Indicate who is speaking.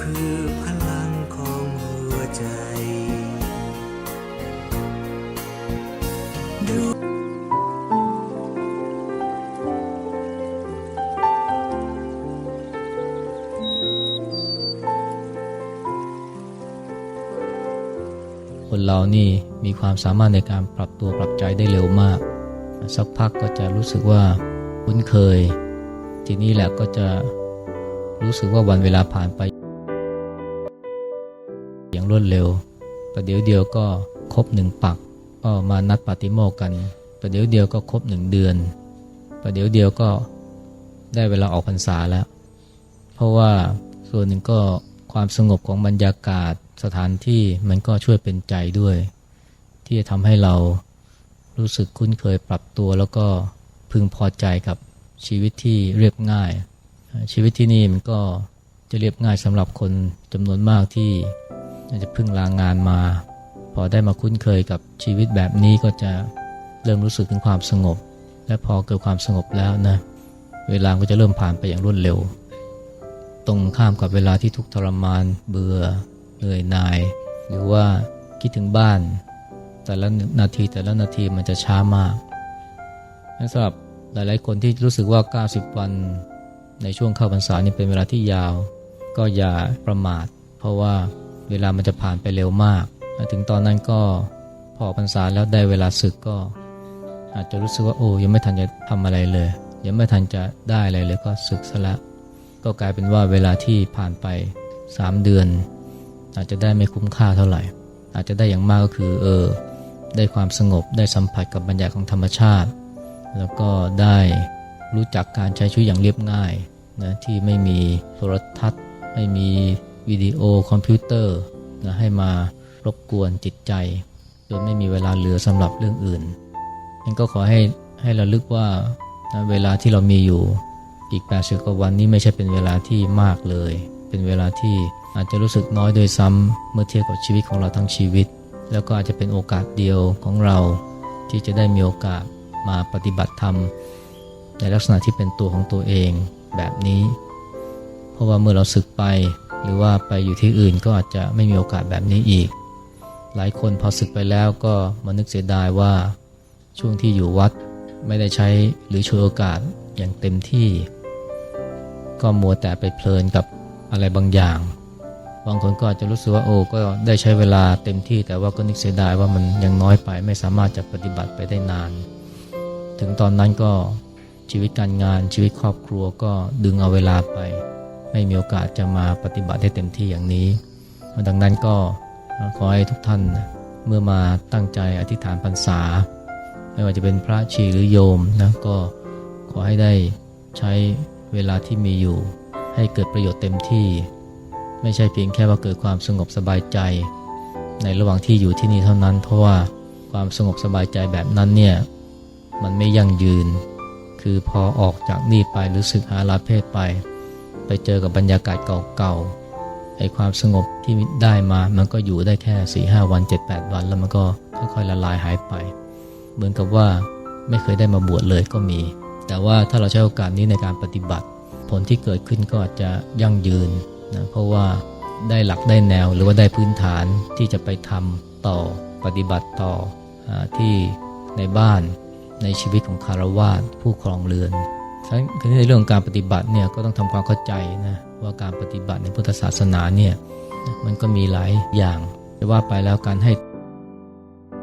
Speaker 1: คื
Speaker 2: อพลังของหัวใจ
Speaker 1: คนเรานี่มีความสามารถในการปรับตัวปรับใจได้เร็วมาก สักพักก็จะรู้สึกว่าคุ้นเคย ทีนี้แหละก็จะรู้สึกว่าวันเวลาผ่านไป อย่างรวดเร็วประเดี๋ยวเดียวก็ครบหนึ่งปัก ก็มานัดปาติโมกข์กันประเดี๋ยวเดียวก็ครบหนึ่งเดือนประเดี๋ยวเดียวก็ได้เวลาออกพรรษาแล้ว เพราะว่าส่วนหนึ่งก็ความสงบของบรรยากาศสถานที่มันก็ช่วยเป็นใจด้วย ที่จะทำให้เรารู้สึกคุ้นเคยปรับตัว แล้วก็พึงพอใจกับชีวิตที่เรียบง่าย ชีวิตที่นี่มันก็จะเรียบง่ายสำหรับคนจำนวนมากที่ อาจจะเพิ่งลางงานมา พอได้มาคุ้นเคยกับชีวิตแบบนี้ก็จะเริ่มรู้สึกถึงความสงบ และพอเกิดความสงบแล้วนะ เวลาก็จะเริ่มผ่านไปอย่างรวดเร็ว ตรงข้ามกับเวลาที่ทุกทรมาน เบื่อเหนื่อยนาย หรือว่าคิดถึงบ้าน แต่ละนาทีแต่ละนาทีมันจะช้ามากสำหรับหลายๆคนที่รู้สึกว่า 90 วัน ในช่วงเข้าพรรษานี่เป็นเวลาที่ยาว ก็อย่าประมาท เพราะว่า เวลามันจะผ่านไปเร็วมาก ถึงตอนนั้นก็พอพรรษาแล้วได้เวลาศึกก็ อาจจะรู้สึกว่าโอ้ยังไม่ทันจะทำอะไรเลย ยังไม่ทันจะได้อะไรเลยก็ศึกซะล้วก็กลายเป็นว่าเวลาที่ผ่านไป 3 เดือน อาจจะได้ไม่คุ้มค่าเท่าไหร่ อาจจะได้อย่างมากก็คือเออได้ความสงบได้สัมผัสกับบรรยากาศของธรรมชาติ แล้วก็ได้รู้จักการใช้ชีวิตอย่างเรียบง่ายนะที่ไม่มีโทรทัศน์ ไม่มี วิดีโอคอมพิวเตอร์นะให้มารบกวนจิตใจ จนไม่มีเวลาเหลือสำหรับเรื่องอื่นงั้นก็ขอให้ให้เราลึกว่านะเวลาที่เรามีอยู่อีก80กว่าวันนี้ไม่ใช่เป็นเวลาที่มากเลย เป็นเวลาที่อาจจะรู้สึกน้อยโดยซ้ำเมื่อเทียบกับชีวิตของเราทั้งชีวิต แล้วก็อาจจะเป็นโอกาสเดียวของเรา ที่จะได้มีโอกาสมาปฏิบัติธรรม ในลักษณะที่เป็นตัวของตัวเองแบบนี้ เพราะว่าเมื่อเราศึกไป หรือว่าไปอยู่ที่อื่นก็อาจจะไม่มีโอกาสแบบนี้อีก หลายคนพอศึกไปแล้วก็มานึกเสียดายว่าช่วงที่อยู่วัดไม่ได้ใช้หรือช่วยโอกาสอย่างเต็มที่ ก็มัวแต่ไปเพลินกับอะไรบางอย่าง บางคนก็อาจจะรู้สึกว่าโอ้ก็ได้ใช้เวลาเต็มที่ แต่ว่าก็นึกเสียดายว่ามันยังน้อยไปไม่สามารถจะปฏิบัติไปได้นาน ถึงตอนนั้นก็ชีวิตการงานชีวิตครอบครัวก็ดึงเอาเวลาไป ไม่มีโอกาสจะมาปฏิบัติได้เต็มที่อย่างนี้ ดังนั้นก็ขอให้ทุกท่านเมื่อมาตั้งใจอธิษฐานพรรษา ไม่ว่าจะเป็นพระชีหรือโยมนะก็ขอให้ได้ใช้เวลาที่มีอยู่ ให้เกิดประโยชน์เต็มที่ ไม่ใช่เพียงแค่ว่าเกิดความสงบสบายใจ ในระหว่างที่อยู่ที่นี่เท่านั้น เพราะว่าความสงบสบายใจแบบนั้นเนี่ยมันไม่ยั่งยืน คือพอออกจากนี่ไปหรือสึกหาลาเพศไป ไปเจอกับบรรยากาศเก่าๆไอ้ความสงบที่ได้มามันก็อยู่ได้แค่4ีหวัน 7-8 วัน แล้วมันก็ค่อยๆละลายหายไป เหมือนกับว่าไม่เคยได้มาบวชเลยก็มี แต่ว่าถ้าเราใช้โอกาสนี้ในการปฏิบัติ ผลที่เกิดขึ้นก็อาจจะยั่งยืนนะเพราะว่าได้หลักได้แนวหรือว่าได้พื้นฐานที่จะไปทำต่อปฏิบัติต่ออที่ในบ้านในชีวิตของคารวาสผู้ครองเรือน ฉะนั้นในเรื่องการปฏิบัติเนี่ยก็ต้องทำความเข้าใจนะว่าการปฏิบัติในพุทธศาสนาเนี่ยมันก็มีหลายอย่างจะว่าไปแล้วการให้